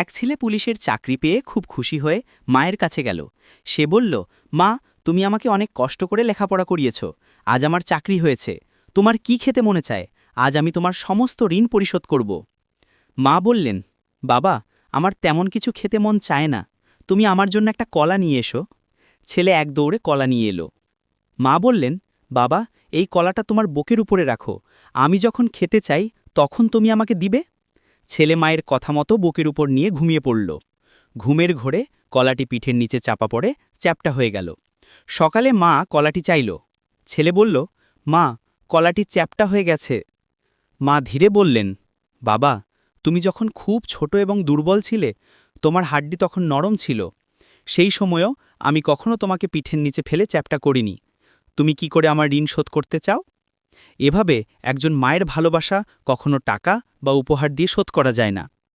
এক ছেলে পুলিশের চাকরি পেয়ে খুব খুশি হয়ে মায়ের কাছে গেল। সে বলল, মা, তুমি আমাকে অনেক কষ্ট করে লেখাপড়া করিয়েছ। আজ আমার চাকরি হয়েছে। তোমার কি খেতে মনে চায়? আজ আমি তোমার সমস্ত ঋণ পরিশোধ করব। মা বললেন, বাবা, আমার তেমন কিছু খেতে মন চায় না। তুমি আমার জন্য একটা কলা নিয়ে এসো। ছেলে এক দৌড়ে কলা নিয়ে এলো। মা বললেন, বাবা, এই কলাটা তোমার বুকের উপরে রাখো। আমি যখন খেতে চাই, তখন তুমি আমাকে দিবে? ছেলে মায়ের কথা মতো বুকের উপর নিয়ে ঘুমিয়ে পড়ল। ঘুমের ঘোরে কলাটি পিঠের নিচে চাপা পড়ে চ্যাপটা হয়ে গেল। সকালে মা কলাটি চাইল। ছেলে বলল, মা, কলাটি চ্যাপটা হয়ে গেছে। মা ধীরে বললেন, বাবা, তুমি যখন খুব ছোট এবং দুর্বল ছিলে, তোমার হাড্ডি তখন নরম ছিল। সেই সময়ও আমি কখনো তোমাকে পিঠের নিচে ফেলে চ্যাপটা করিনি। তুমি কি করে আমার ঋণ শোধ করতে চাও? এভাবে একজন মায়ের ভালোবাসা কখনো টাকা বা উপহার দিয়ে শোধ করা যায় না।